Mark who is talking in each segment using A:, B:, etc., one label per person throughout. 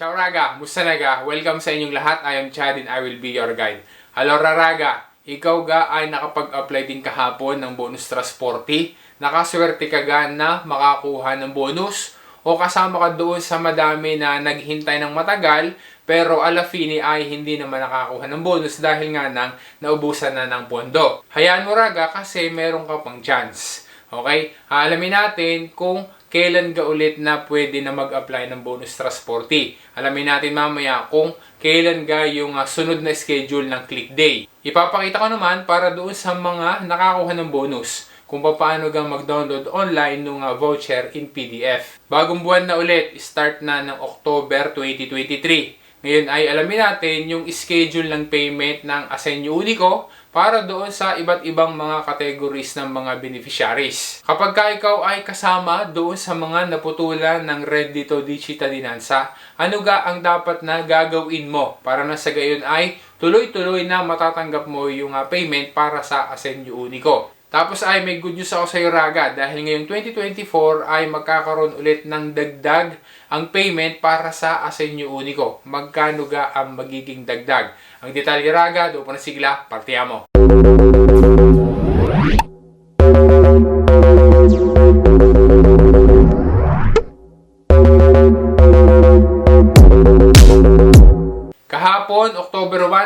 A: Ciao Raga, musta na ga? Welcome sa inyong lahat. I am Chad and I will be your guide. Hello Raga, ikaw ga ay nakapag-apply din kahapon ng bonus transporte. Nakaswerte ka ga na makakuha ng bonus o kasama ka doon sa madami na naghintay ng matagal pero alafini ay hindi naman nakakuha ng bonus dahil nga nang naubusan na ng pondo. Hayaan mo Raga kasi meron ka pang chance. Okay? Alamin natin kung kailan ka ulit na pwede na mag-apply ng bonus transporte. Alamin natin mamaya kung kailan ka yung ah, sunod na schedule ng click day. Ipapakita ko naman para doon sa mga nakakuha ng bonus kung paano ka mag-download online ng ah, voucher in PDF. Bagong buwan na ulit, start na ng October 2023. Ngayon ay alamin natin yung schedule ng payment ng Asenyo Unico para doon sa iba't ibang mga categories ng mga beneficiaries. Kapag ka ikaw ay kasama doon sa mga naputulan ng Red Dito di Cittadinanza, ano ga ang dapat na gagawin mo para na sa gayon ay tuloy-tuloy na matatanggap mo yung ah, payment para sa Asenyo Unico. Tapos ay may good news ako sa iyo Raga dahil ngayong 2024 ay magkakaroon ulit ng dagdag ang payment para sa Asenyo Unico. Magkano ga ang magiging dagdag? Ang detalye Raga, doon pa na sigla, partiamo.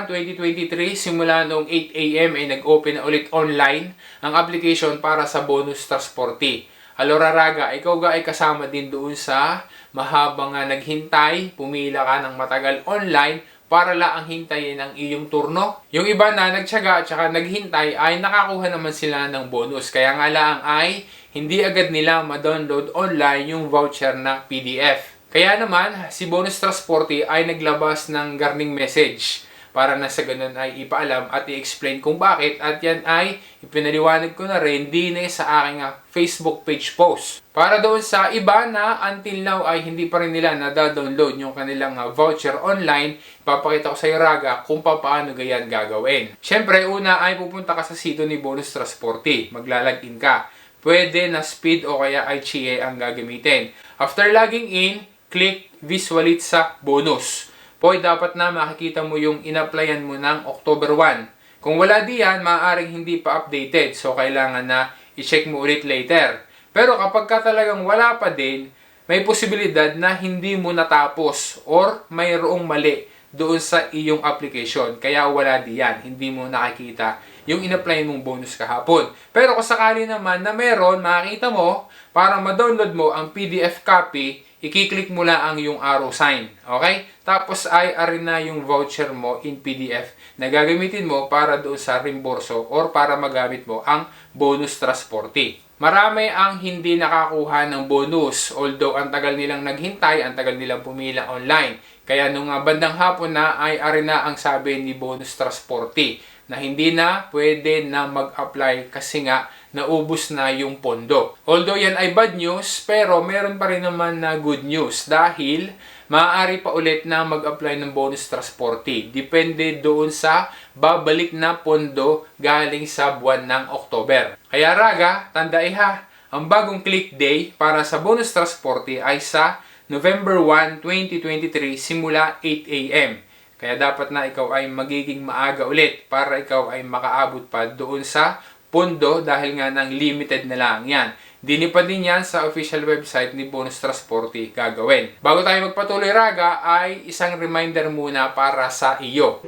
A: 1, 2023, simula noong 8 a.m. ay nag-open na ulit online ang application para sa bonus transporte. Alora Raga, ikaw ga ay kasama din doon sa mahabang nga naghintay, pumila ka ng matagal online para lang ang hintayin ang iyong turno. Yung iba na nagtyaga at saka naghintay ay nakakuha naman sila ng bonus. Kaya nga lang ay hindi agad nila ma-download online yung voucher na PDF. Kaya naman, si Bonus Transporte ay naglabas ng garning message para na sa ganun ay ipaalam at i-explain kung bakit at yan ay ipinaliwanag ko na rin din eh sa aking ah, Facebook page post. Para doon sa iba na until now ay hindi pa rin nila nadadownload yung kanilang ah, voucher online, ipapakita ko sa iyo Raga kung paano ganyan gagawin. Siyempre, una ay pupunta ka sa sito ni Bonus Transporte. Maglalagin ka. Pwede na speed o kaya ICA ang gagamitin. After logging in, click visualit sa bonus. Poy, dapat na makikita mo yung in-applyan mo ng October 1. Kung wala diyan, maaaring hindi pa updated. So, kailangan na i-check mo ulit later. Pero kapag ka talagang wala pa din, may posibilidad na hindi mo natapos or mayroong mali doon sa iyong application. Kaya wala diyan. Hindi mo nakikita yung in-apply mong bonus kahapon. Pero kung sakali naman na meron, makikita mo, para ma-download mo ang PDF copy, i-click mo lang ang yung arrow sign. Okay? Tapos ay arin na yung voucher mo in PDF na gagamitin mo para doon sa reimburso or para magamit mo ang bonus transporte. Marami ang hindi nakakuha ng bonus although ang tagal nilang naghintay, ang tagal nilang pumila online. Kaya nung bandang hapon na ay arin na ang sabi ni bonus transporte na hindi na pwede na mag-apply kasi nga naubos na yung pondo. Although yan ay bad news, pero meron pa rin naman na good news dahil maaari pa ulit na mag-apply ng bonus transporte. Depende doon sa babalik na pondo galing sa buwan ng October. Kaya Raga, tandai ha, ang bagong click day para sa bonus transporte ay sa November 1, 2023 simula 8 a.m. Kaya dapat na ikaw ay magiging maaga ulit para ikaw ay makaabot pa doon sa pondo dahil nga ng limited na lang yan. Dini pa din yan sa official website ni Bonus Transporte gagawin. Bago tayo magpatuloy raga ay isang reminder muna para sa iyo.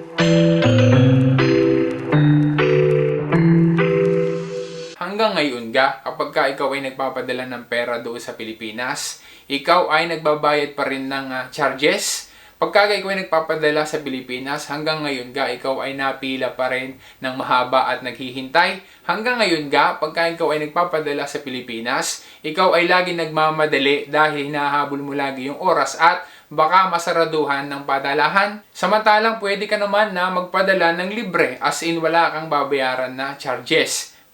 A: Hanggang ngayon ga, kapag ka ikaw ay nagpapadala ng pera doon sa Pilipinas, ikaw ay nagbabayad pa rin ng ah, charges Pagka ikaw ay nagpapadala sa Pilipinas, hanggang ngayon ga, ikaw ay napila pa rin ng mahaba at naghihintay. Hanggang ngayon ga, pagka ikaw ay nagpapadala sa Pilipinas, ikaw ay lagi nagmamadali dahil hinahabol mo lagi yung oras at baka masaraduhan ng padalahan. Samantalang pwede ka naman na magpadala ng libre as in wala kang babayaran na charges.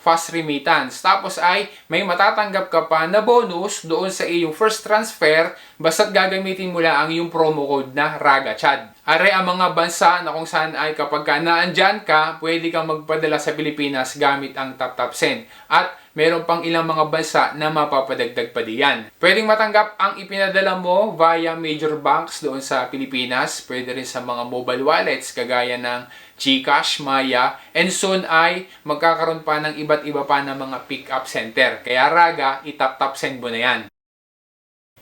A: fast remittance. Tapos ay may matatanggap ka pa na bonus doon sa iyong first transfer basta't gagamitin mo lang ang iyong promo code na RAGACHAD. Are ang mga bansa na kung saan ay kapag ka naandyan ka, pwede kang magpadala sa Pilipinas gamit ang TapTap Send. At meron pang ilang mga bansa na mapapadagdag pa diyan. Pwedeng matanggap ang ipinadala mo via major banks doon sa Pilipinas. Pwede rin sa mga mobile wallets kagaya ng GCash, Maya, and soon ay magkakaroon pa ng iba't iba pa ng mga pick-up center. Kaya raga, itap-tap send mo na yan.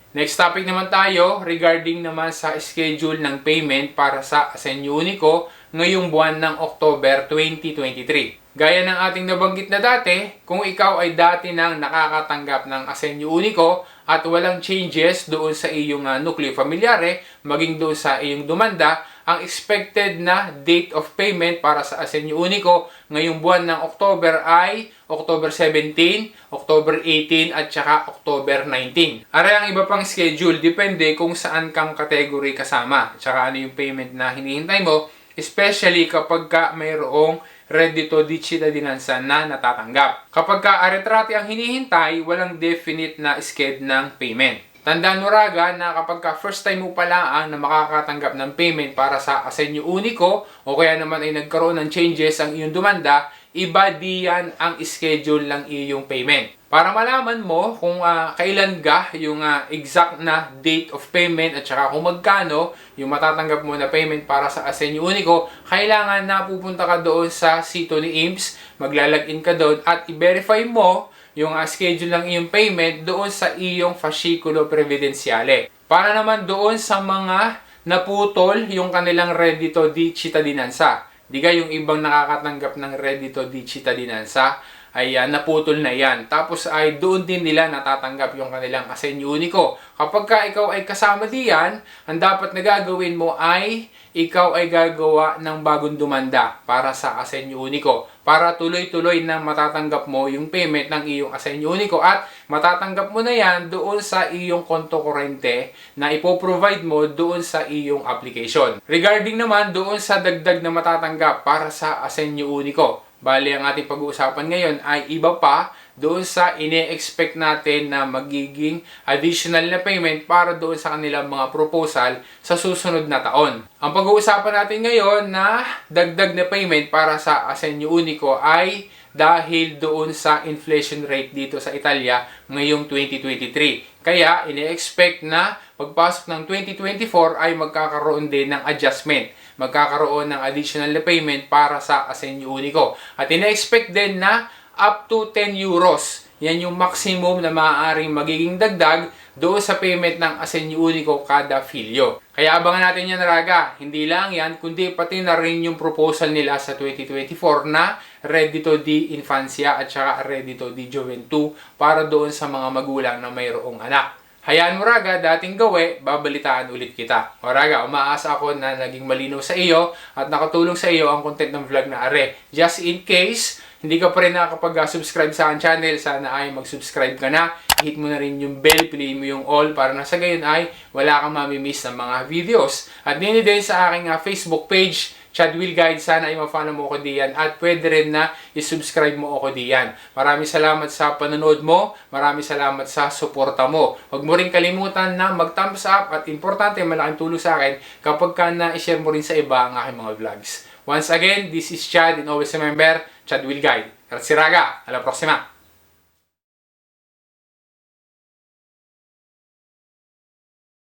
A: Next topic naman tayo regarding naman sa schedule ng payment para sa Asenyo Unico ngayong buwan ng October 2023. Gaya ng ating nabanggit na dati, kung ikaw ay dati nang nakakatanggap ng Asenyo Unico at walang changes doon sa iyong uh, nucleo familiare, maging doon sa iyong dumanda, ang expected na date of payment para sa Asenyo Unico ngayong buwan ng October ay October 17, October 18 at saka October 19. Aray ang iba pang schedule, depende kung saan kang category kasama, tsaka ano yung payment na hinihintay mo, especially kapag ka mayroong reddito di cittadinanza na natatanggap. Kapag ka aretrati ang hinihintay, walang definite na schedule ng payment. Tandaan mo na kapag ka first time mo pa lang na makakatanggap ng payment para sa Asenyo Unico o kaya naman ay nagkaroon ng changes ang iyong dumanda, iba diyan ang schedule ng iyong payment. Para malaman mo kung uh, kailan ga yung uh, exact na date of payment at saka kung magkano yung matatanggap mo na payment para sa Asenyo Unico, kailangan na pupunta ka doon sa sito ni IMSS, maglalagin ka doon at i-verify mo yung uh, schedule ng iyong payment doon sa iyong fascikulo previdenziale. Para naman doon sa mga naputol yung kanilang reddito di cittadinanza. Di ka yung ibang nakakatanggap ng reddito di cittadinanza ay uh, naputol na yan. Tapos ay doon din nila natatanggap yung kanilang Asenyo Unico. Kapag ka ikaw ay kasama diyan, ang dapat na gagawin mo ay ikaw ay gagawa ng bagong dumanda para sa Asenyo Unico. Para tuloy-tuloy na matatanggap mo yung payment ng iyong Asenyo Unico at matatanggap mo na yan doon sa iyong konto kurente na ipoprovide mo doon sa iyong application. Regarding naman doon sa dagdag na matatanggap para sa Asenyo Unico, Bali, ang ating pag-uusapan ngayon ay iba pa doon sa ine-expect natin na magiging additional na payment para doon sa kanilang mga proposal sa susunod na taon. Ang pag-uusapan natin ngayon na dagdag na payment para sa Asenyo Unico ay dahil doon sa inflation rate dito sa Italia ngayong 2023. Kaya, ine-expect na pagpasok ng 2024 ay magkakaroon din ng adjustment magkakaroon ng additional na payment para sa Asenyo Unico. At ina-expect din na up to 10 euros. Yan yung maximum na maaaring magiging dagdag doon sa payment ng Asenyo Unico kada filyo. Kaya abangan natin yan, Raga. Hindi lang yan, kundi pati na rin yung proposal nila sa 2024 na Reddito di Infancia at saka Reddito di Juventud para doon sa mga magulang na mayroong anak. Hayaan mo Raga, dating gawe, babalitaan ulit kita. O Raga, umaasa ako na naging malinaw sa iyo at nakatulong sa iyo ang content ng vlog na are. Just in case, hindi ka pa rin nakakapag-subscribe sa akin channel, sana ay mag-subscribe ka na. Hit mo na rin yung bell, piliin mo yung all para na sa gayon ay wala kang mamimiss ng mga videos. At din din sa aking uh, Facebook page, Chad Will Guide, sana ay ma-follow mo ako diyan at pwede rin na i-subscribe mo ako diyan. Maraming salamat sa panonood mo, maraming salamat sa suporta mo. Huwag mo rin kalimutan na mag-thumbs up at importante, malaking tulong sa akin kapag ka na-share mo rin sa iba ang aking mga vlogs. Once again, this is Chad and always remember, Chad Will Guide. Grazie raga, alla prossima!